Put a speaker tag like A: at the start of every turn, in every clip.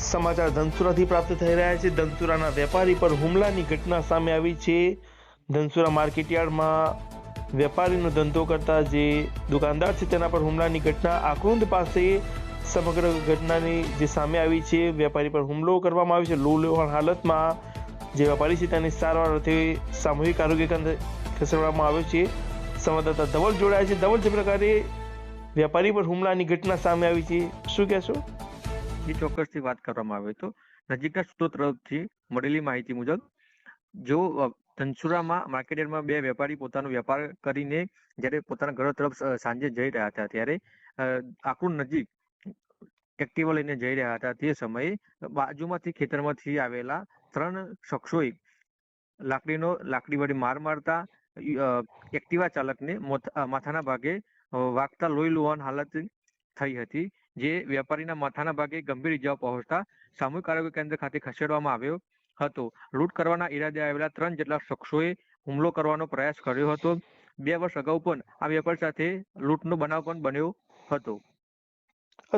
A: સમાચાર ધનસુરાથી પ્રાપ્ત થઈ રહ્યા છે. ધનસુરાના વેપારી પર હુમલાની ઘટના સામે આવી છે. ધનસુરા માર્કેટયાર્ડમાં વેપારીનો ધંધો કરતા જે દુકાનદાર છે તેના પર હુમલાની ઘટના આકરુંદ પાસે સમગ્ર ઘટનાની જે સામે આવી છે. વેપારી પર હુમલો કરવામાં આવ્યો છે. લો લેવાણ હાલતમાં જે વેપારી છે તેની સારવાર અર્થે સામૂહિક આરોગ્ય કેન્દ્ર ખસેડવામાં આવ્યો છે. સંવાદદાતા ધવલ જોડાયા છે. ધવલ, જે પ્રકારે વેપારી પર હુમલાની ઘટના સામે આવી છે, શું કહેશો?
B: એ ચોક્કસથી વાત કરવામાં આવે તો નજીકના તરફથી મળેલી માહિતી મુજબ, જો ધનસુરામાં માર્કેટયાર્ડમાં બે વેપારી પોતાનો વેપાર કરીને જ્યારે પોતાના ઘર તરફ સાંજે જઈ રહ્યા હતા ત્યારે આકરું નજીક એક્ટિવા લઈને જઈ રહ્યા હતા તે સમયે બાજુમાંથી ખેતરમાંથી આવેલા ત્રણ શખ્સોએ લાકડીનો, લાકડી વડે માર મારતા એક્ટિવા ચાલકને માથાના ભાગે વાગતા લોહી લુહાણ હાલત થઈ હતી. જે વેપારીના માથાના ભાગે ગંભીર ઇજાઓ પહોંચતા સામૂહિક આરોગ્ય કેન્દ્ર ખાતે ખસેડવામાં આવ્યો હતો. લૂંટ કરવાના ઈરાદે આવેલા ત્રણ જેટલા શખ્સોએ હુમલો કરવાનો પ્રયાસ કર્યો હતો. બે વર્ષ અગાઉ પણ આ વેપારી સાથે લૂંટનો બનાવ પણ બન્યો હતો.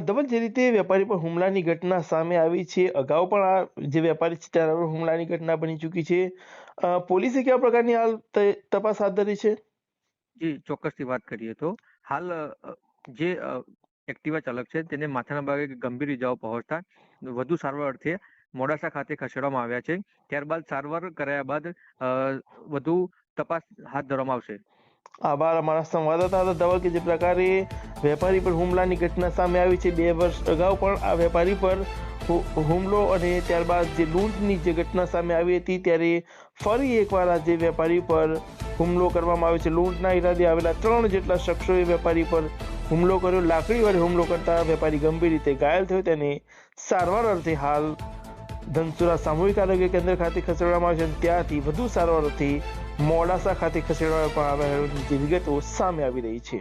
A: ધવલ જે રીતે વેપારી પર હુમલાની ઘટના સામે આવી છે અગાઉ પણ આ જે વેપારી છે તેના હુમલાની ઘટના બની ચૂકી છે. પોલીસે કેવા પ્રકારની હાલ તપાસ હાથ ધરી છે?
B: જી ચોક્કસથી વાત કરીએ તો. હાલ જે એક્ટિવા ચાલક છે. તેને માથાના ભાગે ગંભીર ઇજાઓ પહોંચતા વધુ સારવાર અર્થે મોડાસા ખાતે ખસેડવામાં આવ્યા છે. ત્યારબાદ સારવાર કરાયા બાદ વધુ તપાસ હાથ ધરવામાં આવશે.
A: આભાર અમારા સંવાદદાતા હતા કે જે પ્રકારે વેપારી પર હુમલાની ઘટના સામે આવી છે બે વર્ષ અગાઉ પણ આ વેપારી પર હુમલો અને ત્યારબાદ જે લૂંટની જે ઘટના સામે આવી હતી ત્યારે ફરી એકવાર આ જે વેપારી પર હુમલો કરવામાં આવ્યો છે. લૂંટના ઈરાદે આવેલા ત્રણ જેટલા શખ્સોએ વેપારી પર હુમલો કર્યો. લાકડી વડે હુમલો કરતા વેપારી ગંભીર રીતે ઘાયલ થયો. તેને સારવાર અર્થે હાલ ધનસુરા સામૂહિક આરોગ્ય કેન્દ્ર ખાતે ખસેડવામાં આવ્યો છે ત્યાંથી વધુ સારવાર અર્થે મોડાસા ખાતે ખસેડવામાં આવ્યા હોવાની વિગતો સામે આવી રહી છે.